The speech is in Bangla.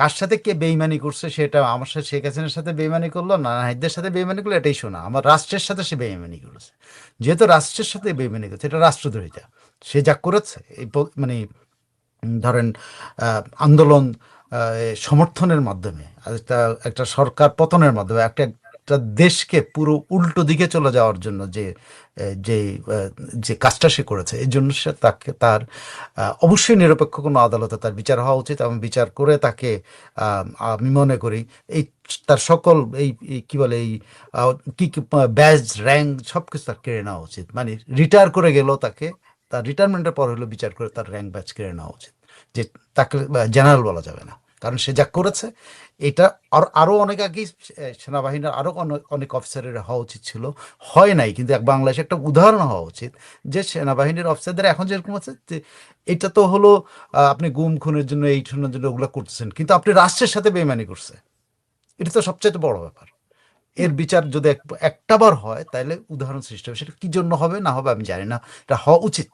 কার সাথে কে বেইমানি করছে সেটা আমার সাথে শেখ হাসিনার সাথে বেইমানি করল, না নাহিদদের সাথে বেইমানি করল, এটাই শোনা। আমার রাষ্ট্রের সাথে সে বেইমানি করেছে। যেহেতু রাষ্ট্রের সাথে বেইমানি করছে, এটা রাষ্ট্রদ্রোহিতা সে যা করেছে, এই মানে ধরেন আন্দোলন সমর্থনের মাধ্যমে একটা একটা সরকার পতনের মাধ্যমে, একটা দেশকে পুরো উল্টো দিকে চলে যাওয়ার জন্য যে যে যে কাজটা সে করেছে, এই জন্য সে তাকে, তার অবশ্যই নিরপেক্ষ কোনো আদালতে তার বিচার হওয়া উচিত এবং বিচার করে তাকে আমি মনে করি এই তার সকল এই কি বলে এই কি ব্যাজ র্যাঙ্ক সব কিছু তার কেড়ে নেওয়া উচিত। মানে রিটায়ার করে গেলেও তাকে, তার রিটায়ারমেন্টের পর হলো বিচার করে তার র্যাঙ্ক ব্যাচ কেড়ে নেওয়া উচিত। যে তাকে জেনারেল বলা যাবে না। কারণ সে যা করেছে, এটা আর আরও অনেক আগেই সেনাবাহিনীর আরও অনেক অফিসারের হওয়া উচিত ছিল। হয় নাই, কিন্তু এক বাংলাদেশে একটা উদাহরণ হওয়া উচিত যে সেনাবাহিনীর অফিসারদের এখন যেরকম আছে, যে এটা তো হলো আপনি গুম, খুনের জন্য, এই খুনের জন্য ওগুলো করতেছেন, কিন্তু আপনি রাষ্ট্রের সাথে বেইমানি করছে। এটা তো সবচেয়ে বড় ব্যাপার। এর বিচার যদি এক- একটাবার হয় তাহলে উদাহরণ সৃষ্টি হবে। সেটা কি জন্য হবে, না হবে, আমি জানি না। এটা হওয়া উচিত।